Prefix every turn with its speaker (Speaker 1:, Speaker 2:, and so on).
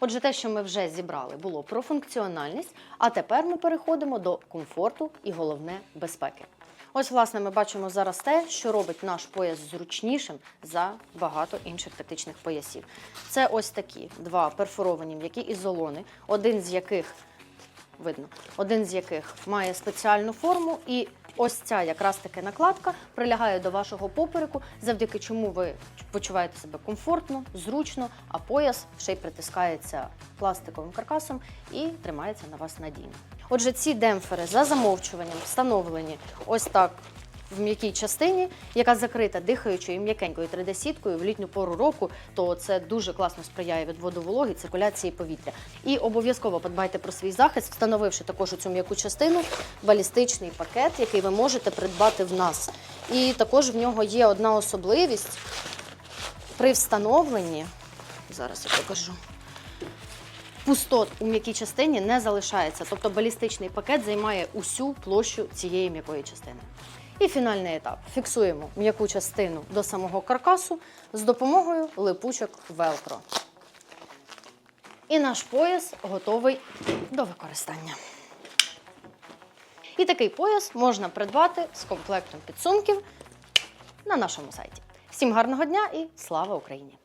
Speaker 1: Отже, те, що ми вже зібрали, було про функціональність, а тепер ми переходимо до комфорту і головне безпеки. Ось, власне, ми бачимо зараз те, що робить наш пояс зручнішим за багато інших тактичних поясів. Це ось такі два перфоровані м'які ізолони, один з яких видно, один з яких має спеціальну форму, і ось ця якраз таки накладка прилягає до вашого попереку, завдяки чому ви почуваєте себе комфортно, зручно, а пояс ще й притискається пластиковим каркасом і тримається на вас надійно. Отже, ці демпфери за замовчуванням встановлені ось так. В м'якій частині, яка закрита дихаючою і м'якенькою 3D-сіткою в літню пору року, то це дуже класно сприяє відводу вологи, циркуляції повітря. І обов'язково подбайте про свій захист, встановивши також у цю м'яку частину балістичний пакет, який ви можете придбати в нас. І також в нього є одна особливість при встановленні. Зараз я покажу. Пустот у м'якій частині не залишається, тобто балістичний пакет займає усю площу цієї м'якої частини. І фінальний етап. Фіксуємо м'яку частину до самого каркасу з допомогою липучок велкро. І наш пояс готовий до використання. І такий пояс можна придбати з комплектом підсумків на нашому сайті. Всім гарного дня і слава Україні!